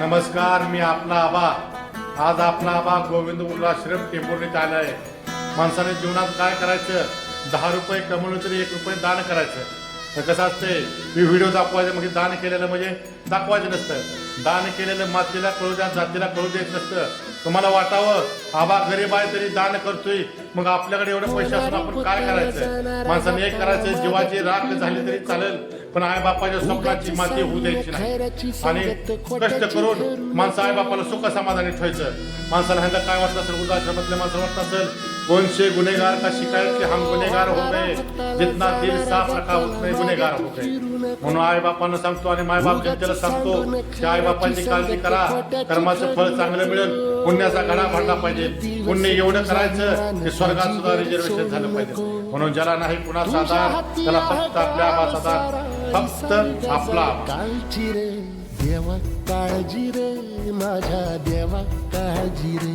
नमस्कार मी आपला आबा. आज आपला आबा गोविंद उल्हाश्रम टेंभुर्णीत आला आहे माणसाने जीवनात काय करायचं? दहा रुपये कमवलं तरी एक रुपये दान करायचं. तर कसं असतंय? मी व्हिडिओ दाखवायचं म्हणजे दान केलेलं म्हणजे दाखवायचं नसतं. दान केलेलं मातीला कळू द्या जातीला कळू द्यायचं नसतं. तुम्हाला वाटावं आबा गरीब आहे तरी दान करतोय. मग आपल्याकडे एवढे पैसे असून आपण काय करायचं? माणसाने एक करायचं जीवाची राख झाली तरी चालेल पण आई बापाच्या स्वप्नाची माती होऊ द्यायची नाही. आणि कष्ट करून माणसं आई बापाला सुख समाधानी ठेवायचं. माणसाला ह्यांना काय वाटत असेल वृद्धाश्रमातल्या माणसाला वाटत असेल कोणशे गुन्हेगार का शिकायत की हम गुन्हेगार हो गए। जितना दिल साफ रखा उतने गुन्हेगार हो गए। म्हणून आई बापांना सांगतो आणि माय बाप जनतेला सांगतो की आई बापांची काळजी करा कर्माचं फळ चांगलं मिळेल पुण्याचा घडा भांडला पाहिजे पुण्य एवढं करायचं की स्वर्गात सुद्धा रिझर्वेशन झालं पाहिजे म्हणून ज्याला नाही कुणाचा आधार त्याला फक्त आपल्या आबाचा आधार फक्त आपला काळजी रे देवा काळजी रे माझ्या देवा काळजी रे।